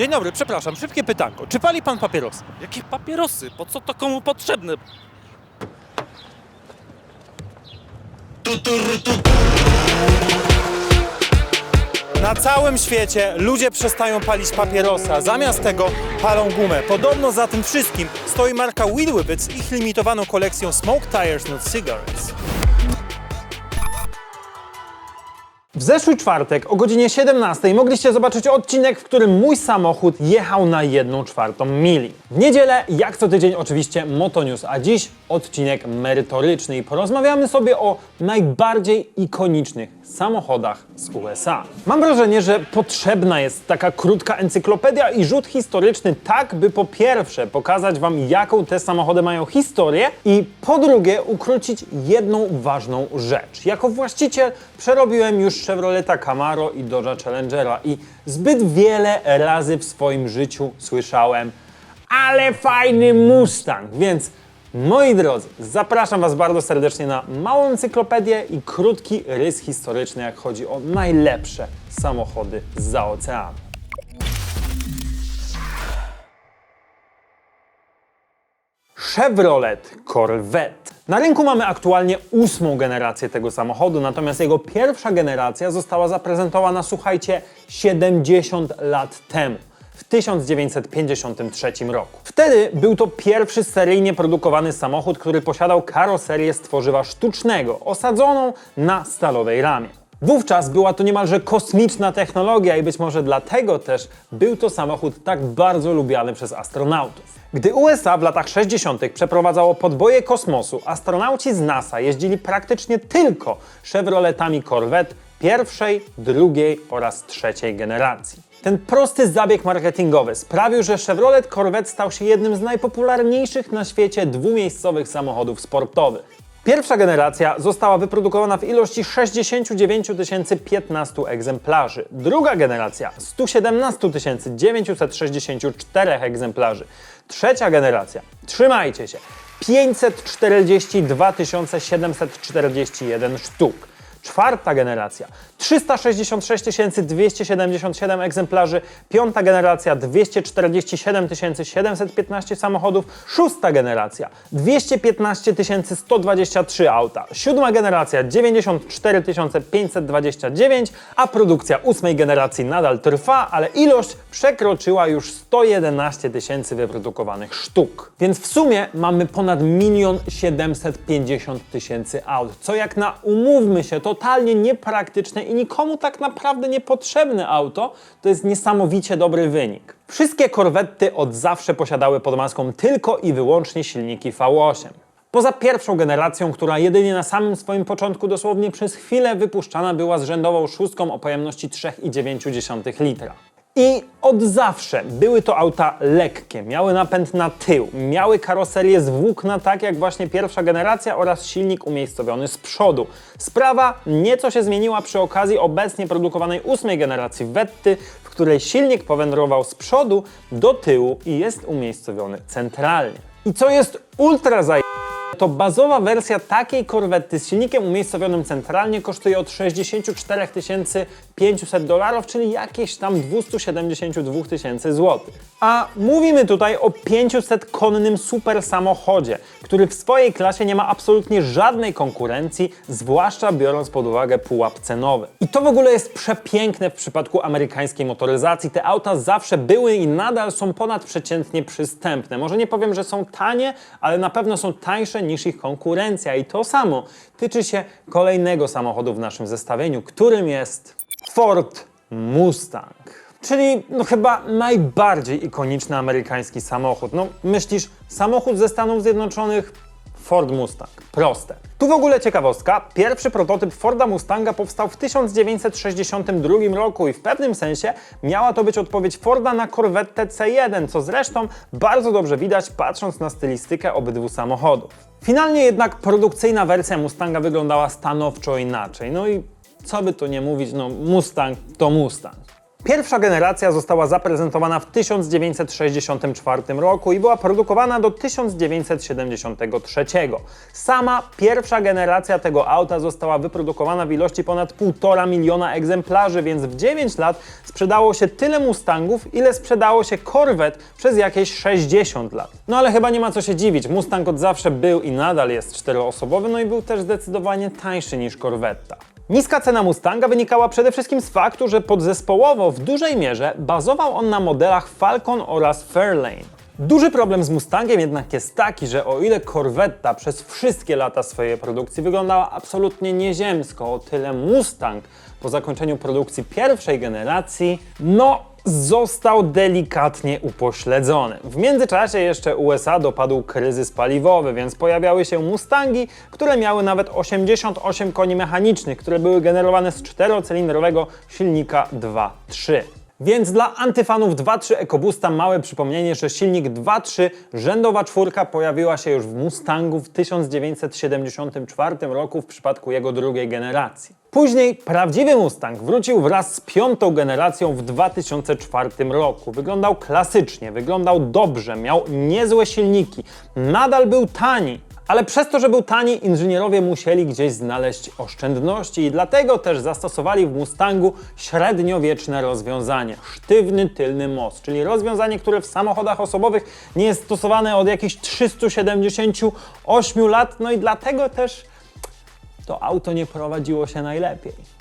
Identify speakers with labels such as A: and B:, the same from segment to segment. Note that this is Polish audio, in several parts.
A: Dzień dobry, przepraszam, szybkie pytanko. Czy pali pan papierosy?
B: Jakie papierosy? Po co to komu potrzebne?
A: Na całym świecie ludzie przestają palić papierosa, zamiast tego palą gumę. Podobno za tym wszystkim stoi marka Whippet z ich limitowaną kolekcją Smoke Tires Not Cigarettes. W zeszły czwartek o godzinie 17 mogliście zobaczyć odcinek, w którym mój samochód jechał na 1 czwartą mili. W niedzielę, jak co tydzień oczywiście, Motonews, a dziś odcinek merytoryczny i porozmawiamy sobie o najbardziej ikonicznych samochodach z USA. Mam wrażenie, że potrzebna jest taka krótka encyklopedia i rzut historyczny tak, by po pierwsze pokazać Wam, jaką te samochody mają historię i po drugie ukrócić jedną ważną rzecz. Jako właściciel przerobiłem już Chevroleta Camaro i Dodge'a Challengera i zbyt wiele razy w swoim życiu słyszałem ale fajny Mustang, więc moi drodzy, zapraszam Was bardzo serdecznie na małą encyklopedię i krótki rys historyczny, jak chodzi o najlepsze samochody za oceanu. Chevrolet Corvette. Na rynku mamy aktualnie ósmą generację tego samochodu, natomiast jego pierwsza generacja została zaprezentowana, słuchajcie, 70 lat temu. W 1953 roku. Wtedy był to pierwszy seryjnie produkowany samochód, który posiadał karoserię z tworzywa sztucznego, osadzoną na stalowej ramie. Wówczas była to niemalże kosmiczna technologia i być może dlatego też był to samochód tak bardzo lubiany przez astronautów. Gdy USA w latach 60. przeprowadzało podboje kosmosu, astronauci z NASA jeździli praktycznie tylko Chevroletami Corvette pierwszej, drugiej oraz trzeciej generacji. Ten prosty zabieg marketingowy sprawił, że Chevrolet Corvette stał się jednym z najpopularniejszych na świecie dwumiejscowych samochodów sportowych. Pierwsza generacja została wyprodukowana w ilości 69 015 egzemplarzy. Druga generacja 117 964 egzemplarzy. Trzecia generacja, trzymajcie się, 542 741 sztuk. Czwarta generacja 366 277 egzemplarzy, piąta generacja 247 715 samochodów, szósta generacja 215 123 auta, siódma generacja 94 529, a produkcja ósmej generacji nadal trwa, ale ilość przekroczyła już 111 tysięcy wyprodukowanych sztuk. Więc w sumie mamy ponad 1 750 tysięcy aut, co jak na umówmy się, totalnie niepraktyczne i nikomu tak naprawdę niepotrzebne auto, to jest niesamowicie dobry wynik. Wszystkie korwety od zawsze posiadały pod maską tylko i wyłącznie silniki V8. Poza pierwszą generacją, która jedynie na samym swoim początku dosłownie przez chwilę wypuszczana była z rzędową szóstką o pojemności 3,9 litra. I od zawsze były to auta lekkie, miały napęd na tył, miały karoserię z włókna, tak jak właśnie pierwsza generacja oraz silnik umiejscowiony z przodu. Sprawa nieco się zmieniła przy okazji obecnie produkowanej ósmej generacji Vetty, w której silnik powędrował z przodu do tyłu i jest umiejscowiony centralnie. I co jest ultra zaj to bazowa wersja takiej korwety z silnikiem umiejscowionym centralnie kosztuje od 64 500 dolarów, czyli jakieś tam 272 tysięcy złotych. A mówimy tutaj o 500-konnym super samochodzie, który w swojej klasie nie ma absolutnie żadnej konkurencji, zwłaszcza biorąc pod uwagę pułap cenowy. I to w ogóle jest przepiękne w przypadku amerykańskiej motoryzacji. Te auta zawsze były i nadal są ponadprzeciętnie przystępne. Może nie powiem, że są tanie, ale na pewno są tańsze niż ich konkurencja. I to samo tyczy się kolejnego samochodu w naszym zestawieniu, którym jest Ford Mustang. Czyli no chyba najbardziej ikoniczny amerykański samochód. No myślisz, samochód ze Stanów Zjednoczonych? Ford Mustang. Proste. Tu w ogóle ciekawostka. Pierwszy prototyp Forda Mustanga powstał w 1962 roku i w pewnym sensie miała to być odpowiedź Forda na Corvette C1, co zresztą bardzo dobrze widać patrząc na stylistykę obydwu samochodów. Finalnie jednak produkcyjna wersja Mustanga wyglądała stanowczo inaczej. No i co by tu nie mówić, no Mustang to Mustang. Pierwsza generacja została zaprezentowana w 1964 roku i była produkowana do 1973. Sama pierwsza generacja tego auta została wyprodukowana w ilości ponad 1,5 miliona egzemplarzy, więc w 9 lat sprzedało się tyle Mustangów, ile sprzedało się Corvette przez jakieś 60 lat. No ale chyba nie ma co się dziwić, Mustang od zawsze był i nadal jest czteroosobowy, no i był też zdecydowanie tańszy niż Corvetta. Niska cena Mustanga wynikała przede wszystkim z faktu, że podzespołowo w dużej mierze bazował on na modelach Falcon oraz Fairlane. Duży problem z Mustangiem jednak jest taki, że o ile Corvetta przez wszystkie lata swojej produkcji wyglądała absolutnie nieziemsko, o tyle Mustang po zakończeniu produkcji pierwszej generacji, no został delikatnie upośledzony. W międzyczasie jeszcze USA dopadł kryzys paliwowy, więc pojawiały się Mustangi, które miały nawet 88 koni mechanicznych, które były generowane z czterocylindrowego silnika 2.3. Więc dla antyfanów 2.3 EcoBoosta małe przypomnienie, że silnik 2.3 rzędowa czwórka pojawiła się już w Mustangu w 1974 roku w przypadku jego drugiej generacji. Później prawdziwy Mustang wrócił wraz z piątą generacją w 2004 roku. Wyglądał klasycznie, wyglądał dobrze, miał niezłe silniki, nadal był tani, ale przez to, że był tani, inżynierowie musieli gdzieś znaleźć oszczędności i dlatego też zastosowali w Mustangu średniowieczne rozwiązanie sztywny tylny most, czyli rozwiązanie, które w samochodach osobowych nie jest stosowane od jakichś 378 lat, no i dlatego też to auto nie prowadziło się najlepiej.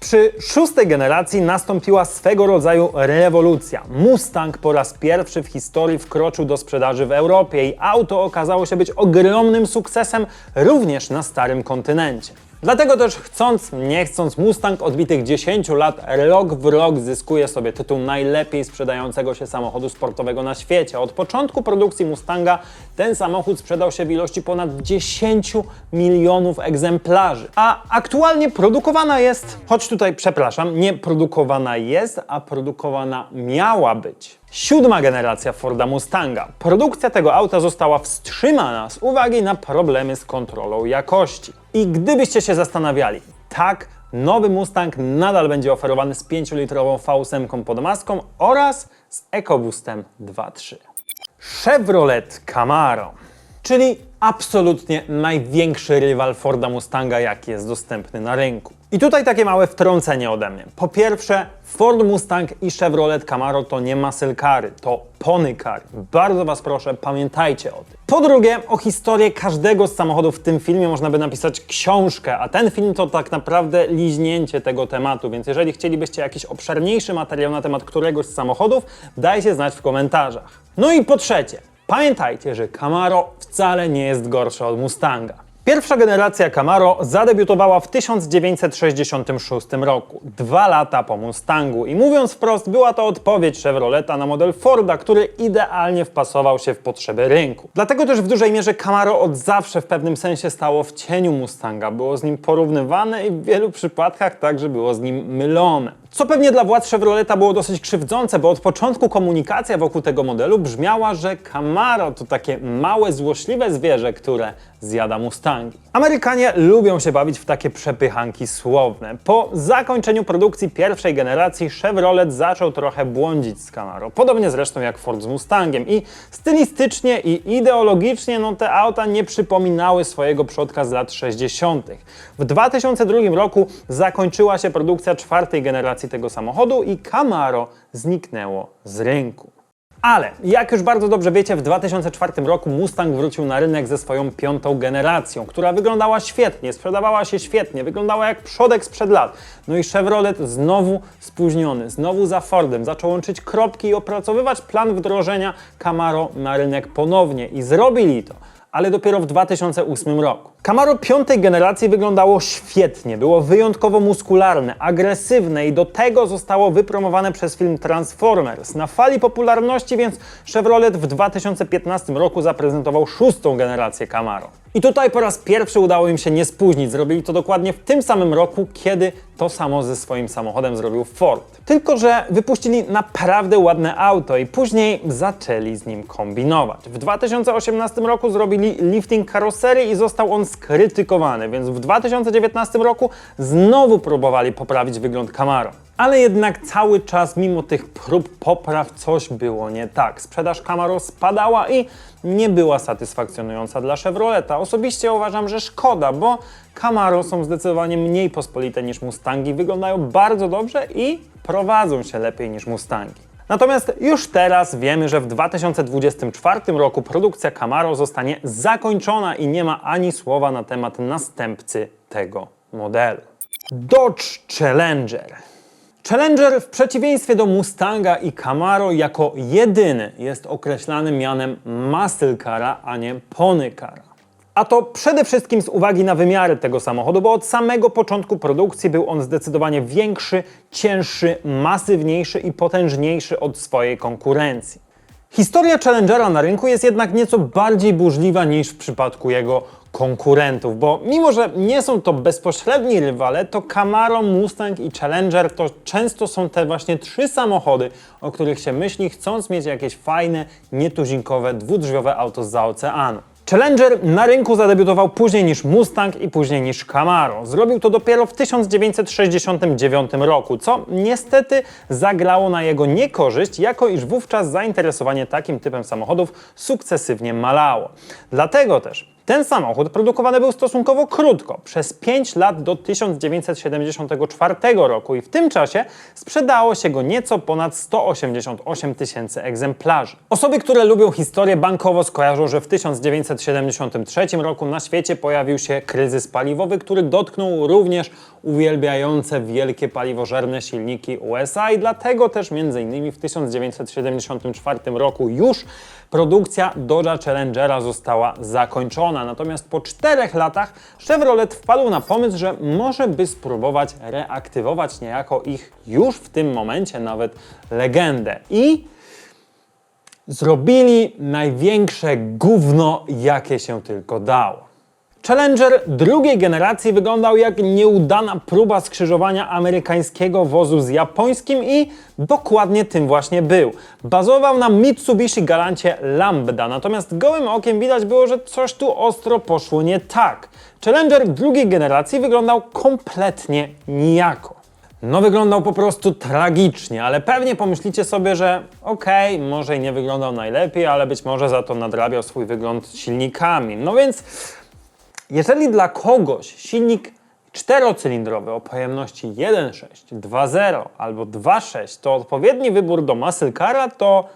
A: Przy szóstej generacji nastąpiła swego rodzaju rewolucja. Mustang po raz pierwszy w historii wkroczył do sprzedaży w Europie i auto okazało się być ogromnym sukcesem również na starym kontynencie. Dlatego też chcąc, nie chcąc, Mustang od bitych 10 lat rok w rok zyskuje sobie tytuł najlepiej sprzedającego się samochodu sportowego na świecie. Od początku produkcji Mustanga ten samochód sprzedał się w ilości ponad 10 milionów egzemplarzy. A aktualnie produkowana jest, choć tutaj przepraszam, nie produkowana jest, a produkowana miała być. Siódma generacja Forda Mustanga. Produkcja tego auta została wstrzymana z uwagi na problemy z kontrolą jakości. I gdybyście się zastanawiali, tak, nowy Mustang nadal będzie oferowany z 5-litrową V8 pod maską oraz z EcoBoostem 2.3. Chevrolet Camaro, czyli absolutnie największy rywal Forda Mustanga, jaki jest dostępny na rynku. I tutaj takie małe wtrącenie ode mnie. Po pierwsze, Ford Mustang i Chevrolet Camaro to nie muscle cary, to pony cary. Bardzo Was proszę, pamiętajcie o tym. Po drugie, o historię każdego z samochodów w tym filmie można by napisać książkę, a ten film to tak naprawdę liźnięcie tego tematu, więc jeżeli chcielibyście jakiś obszerniejszy materiał na temat któregoś z samochodów, dajcie znać w komentarzach. No i po trzecie, Pamiętajcie, że Camaro wcale nie jest gorsze od Mustanga. Pierwsza generacja Camaro zadebiutowała w 1966 roku, dwa lata po Mustangu i mówiąc wprost, była to odpowiedź Chevroleta na model Forda, który idealnie wpasował się w potrzeby rynku. Dlatego też w dużej mierze Camaro od zawsze w pewnym sensie stało w cieniu Mustanga, było z nim porównywane i w wielu przypadkach także było z nim mylone. Co pewnie dla władz Chevroleta było dosyć krzywdzące, bo od początku komunikacja wokół tego modelu brzmiała, że Camaro to takie małe, złośliwe zwierzę, które zjada Mustangi. Amerykanie lubią się bawić w takie przepychanki słowne. Po zakończeniu produkcji pierwszej generacji Chevrolet zaczął trochę błądzić z Camaro. Podobnie zresztą jak Ford z Mustangiem. I stylistycznie i ideologicznie no, te auta nie przypominały swojego przodka z lat 60. W 2002 roku zakończyła się produkcja czwartej generacji tego samochodu i Camaro zniknęło z rynku. Ale, jak już bardzo dobrze wiecie, w 2004 roku Mustang wrócił na rynek ze swoją piątą generacją, która wyglądała świetnie, sprzedawała się świetnie, wyglądała jak przodek sprzed lat. No i Chevrolet znowu spóźniony, znowu za Fordem, zaczął łączyć kropki i opracowywać plan wdrożenia Camaro na rynek ponownie i zrobili to ale dopiero w 2008 roku. Camaro piątej generacji wyglądało świetnie, było wyjątkowo muskularne, agresywne i do tego zostało wypromowane przez film Transformers. Na fali popularności więc Chevrolet w 2015 roku zaprezentował szóstą generację Camaro. I tutaj po raz pierwszy udało im się nie spóźnić. Zrobili to dokładnie w tym samym roku, kiedy to samo ze swoim samochodem zrobił Ford. Tylko, że wypuścili naprawdę ładne auto i później zaczęli z nim kombinować. W 2018 roku zrobili lifting karoserii i został on skrytykowany, więc w 2019 roku znowu próbowali poprawić wygląd Camaro. Ale jednak cały czas, mimo tych prób popraw, coś było nie tak. Sprzedaż Camaro spadała i nie była satysfakcjonująca dla Chevroleta. Osobiście uważam, że szkoda, bo Camaro są zdecydowanie mniej pospolite niż Mustangi, wyglądają bardzo dobrze i prowadzą się lepiej niż Mustangi. Natomiast już teraz wiemy, że w 2024 roku produkcja Camaro zostanie zakończona i nie ma ani słowa na temat następcy tego modelu. Dodge Challenger. Challenger w przeciwieństwie do Mustanga i Camaro jako jedyny jest określany mianem muscle cara, a nie pony cara. A to przede wszystkim z uwagi na wymiary tego samochodu, bo od samego początku produkcji był on zdecydowanie większy, cięższy, masywniejszy i potężniejszy od swojej konkurencji. Historia Challengera na rynku jest jednak nieco bardziej burzliwa niż w przypadku jego konkurentów, bo mimo, że nie są to bezpośredni rywale, to Camaro, Mustang i Challenger to często są te właśnie trzy samochody, o których się myśli, chcąc mieć jakieś fajne, nietuzinkowe, dwudrzwiowe auto z oceanu. Challenger na rynku zadebiutował później niż Mustang i później niż Camaro. Zrobił to dopiero w 1969 roku, co niestety zagrało na jego niekorzyść, jako iż wówczas zainteresowanie takim typem samochodów sukcesywnie malało. Dlatego też ten samochód produkowany był stosunkowo krótko, przez 5 lat do 1974 roku i w tym czasie sprzedało się go nieco ponad 188 tysięcy egzemplarzy. Osoby, które lubią historię bankowo skojarzą, że w 1973 roku na świecie pojawił się kryzys paliwowy, który dotknął również uwielbiające wielkie paliwożerne silniki USA i dlatego też między innymi w 1974 roku już produkcja Dodge'a Challengera została zakończona. Natomiast po czterech latach Chevrolet wpadł na pomysł, że może by spróbować reaktywować niejako ich już w tym momencie nawet legendę. I zrobili największe gówno, jakie się tylko dało. Challenger drugiej generacji wyglądał jak nieudana próba skrzyżowania amerykańskiego wozu z japońskim i dokładnie tym właśnie był. Bazował na Mitsubishi Galancie Lambda, natomiast gołym okiem widać było, że coś tu ostro poszło nie tak. Challenger drugiej generacji wyglądał kompletnie nijako. No wyglądał po prostu tragicznie, ale pewnie pomyślicie sobie, że okej, może i nie wyglądał najlepiej, ale być może za to nadrabiał swój wygląd silnikami. No więc jeżeli dla kogoś silnik czterocylindrowy o pojemności 1.6, 2.0 albo 2.6 to odpowiedni wybór do muscle cara, to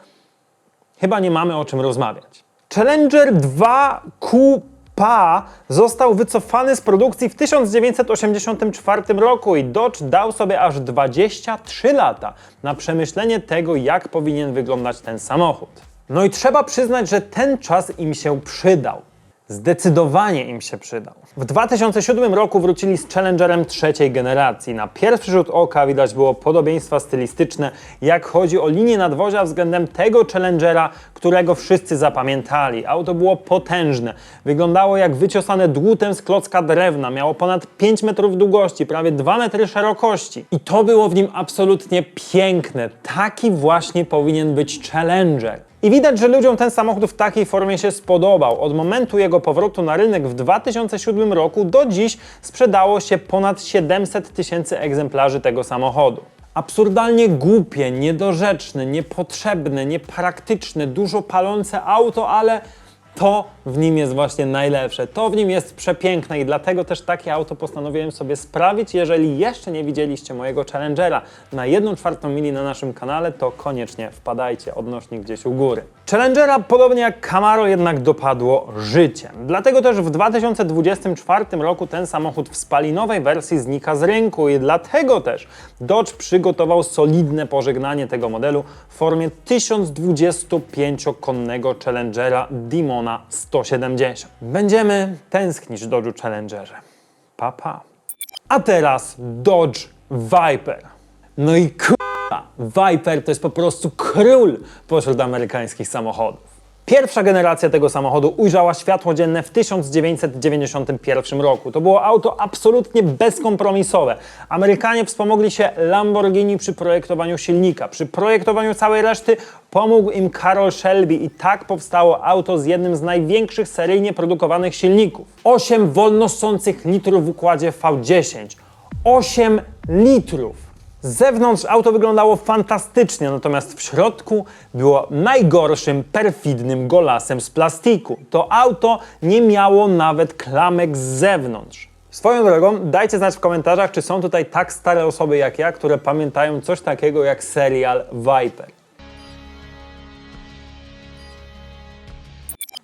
A: chyba nie mamy o czym rozmawiać. Challenger 2 Coupa został wycofany z produkcji w 1984 roku i Dodge dał sobie aż 23 lata na przemyślenie tego, jak powinien wyglądać ten samochód. No i trzeba przyznać, że ten czas im się przydał. Zdecydowanie im się przydał. W 2007 roku wrócili z Challengerem trzeciej generacji. Na pierwszy rzut oka widać było podobieństwa stylistyczne, jak chodzi o linię nadwozia względem tego Challengera, którego wszyscy zapamiętali. Auto było potężne, wyglądało jak wyciosane dłutem z klocka drewna, miało ponad 5 metrów długości, prawie 2 metry szerokości. I to było w nim absolutnie piękne. Taki właśnie powinien być Challenger. I widać, że ludziom ten samochód w takiej formie się spodobał. Od momentu jego powrotu na rynek w 2007 roku do dziś sprzedało się ponad 700 tysięcy egzemplarzy tego samochodu. Absurdalnie głupie, niedorzeczne, niepotrzebne, niepraktyczne, dużo palące auto, ale to w nim jest właśnie najlepsze. To w nim jest przepiękne i dlatego też takie auto postanowiłem sobie sprawić. Jeżeli jeszcze nie widzieliście mojego Challengera na 1 czwartą mili na naszym kanale, to koniecznie wpadajcie, odnośnik gdzieś u góry. Challengera, podobnie jak Camaro, jednak dopadło życie. Dlatego też w 2024 roku ten samochód w spalinowej wersji znika z rynku i dlatego też Dodge przygotował solidne pożegnanie tego modelu w formie 1025-konnego Challengera Dimona 170. Będziemy tęsknić Dodge'u Challengerze. Pa, pa. A teraz Dodge Viper. No i kurwa, Viper to jest po prostu król pośród amerykańskich samochodów. Pierwsza generacja tego samochodu ujrzała światło dzienne w 1991 roku. To było auto absolutnie bezkompromisowe. Amerykanie wspomogli się Lamborghini przy projektowaniu silnika. Przy projektowaniu całej reszty pomógł im Carroll Shelby i tak powstało auto z jednym z największych seryjnie produkowanych silników. 8 wolnosących litrów w układzie V10. 8 litrów! Z zewnątrz auto wyglądało fantastycznie, natomiast w środku było najgorszym, perfidnym golasem z plastiku. To auto nie miało nawet klamek z zewnątrz. Swoją drogą, dajcie znać w komentarzach, czy są tutaj tak stare osoby jak ja, które pamiętają coś takiego jak serial Viper.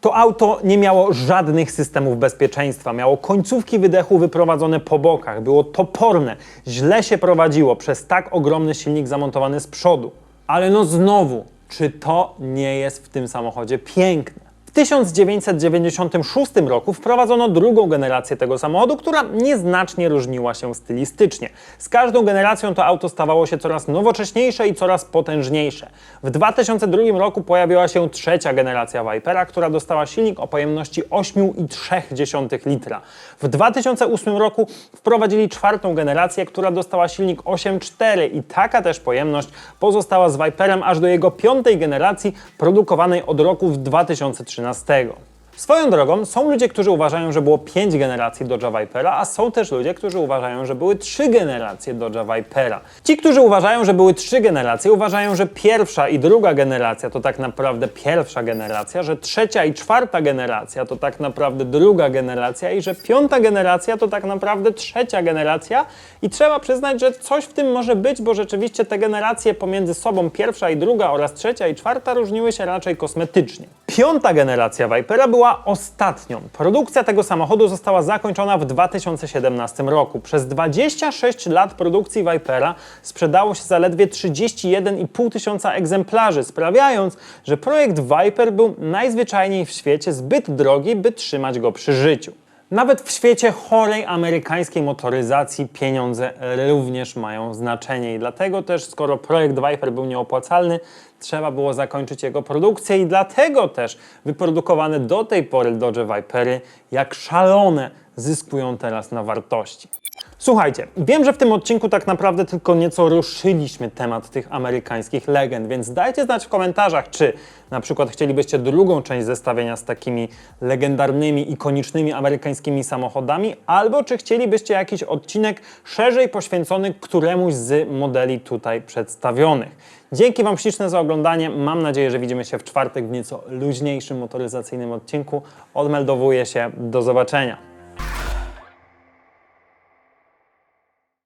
A: To auto nie miało żadnych systemów bezpieczeństwa. Miało końcówki wydechu wyprowadzone po bokach. Było toporne, źle się prowadziło przez tak ogromny silnik zamontowany z przodu. Ale no znowu, czy to nie jest w tym samochodzie piękne? W 1996 roku wprowadzono drugą generację tego samochodu, która nieznacznie różniła się stylistycznie. Z każdą generacją to auto stawało się coraz nowocześniejsze i coraz potężniejsze. W 2002 roku pojawiła się trzecia generacja Vipera, która dostała silnik o pojemności 8,3 litra. W 2008 roku wprowadzili czwartą generację, która dostała silnik 8,4 i taka też pojemność pozostała z Viperem aż do jego piątej generacji produkowanej od roku w 2013. 13. Swoją drogą, są ludzie, którzy uważają, że było 5 generacji Dodge'a Vipera, a są też ludzie, którzy uważają, że były 3 generacje Dodge'a Vipera. Ci, którzy uważają, że były 3 generacje, uważają, że pierwsza i druga generacja to tak naprawdę pierwsza generacja, że trzecia i czwarta generacja to tak naprawdę druga generacja i że piąta generacja to tak naprawdę trzecia generacja i trzeba przyznać, że coś w tym może być, bo rzeczywiście te generacje pomiędzy sobą, pierwsza i druga oraz trzecia i czwarta różniły się raczej kosmetycznie. Piąta generacja Vipera była ostatnią. Produkcja tego samochodu została zakończona w 2017 roku. Przez 26 lat produkcji Vipera sprzedało się zaledwie 31,5 tysiąca egzemplarzy, sprawiając, że projekt Viper był najzwyczajniej w świecie zbyt drogi, by trzymać go przy życiu. Nawet w świecie chorej amerykańskiej motoryzacji pieniądze również mają znaczenie i dlatego też, skoro projekt Viper był nieopłacalny, trzeba było zakończyć jego produkcję i dlatego też wyprodukowane do tej pory Dodge Vipery jak szalone zyskują teraz na wartości. Słuchajcie, wiem, że w tym odcinku tak naprawdę tylko nieco ruszyliśmy temat tych amerykańskich legend, więc dajcie znać w komentarzach, czy na przykład chcielibyście drugą część zestawienia z takimi legendarnymi, ikonicznymi amerykańskimi samochodami, albo czy chcielibyście jakiś odcinek szerzej poświęcony któremuś z modeli tutaj przedstawionych. Dzięki Wam śliczne za oglądanie. Mam nadzieję, że widzimy się w czwartek w nieco luźniejszym motoryzacyjnym odcinku. Odmeldowuję się. Do zobaczenia.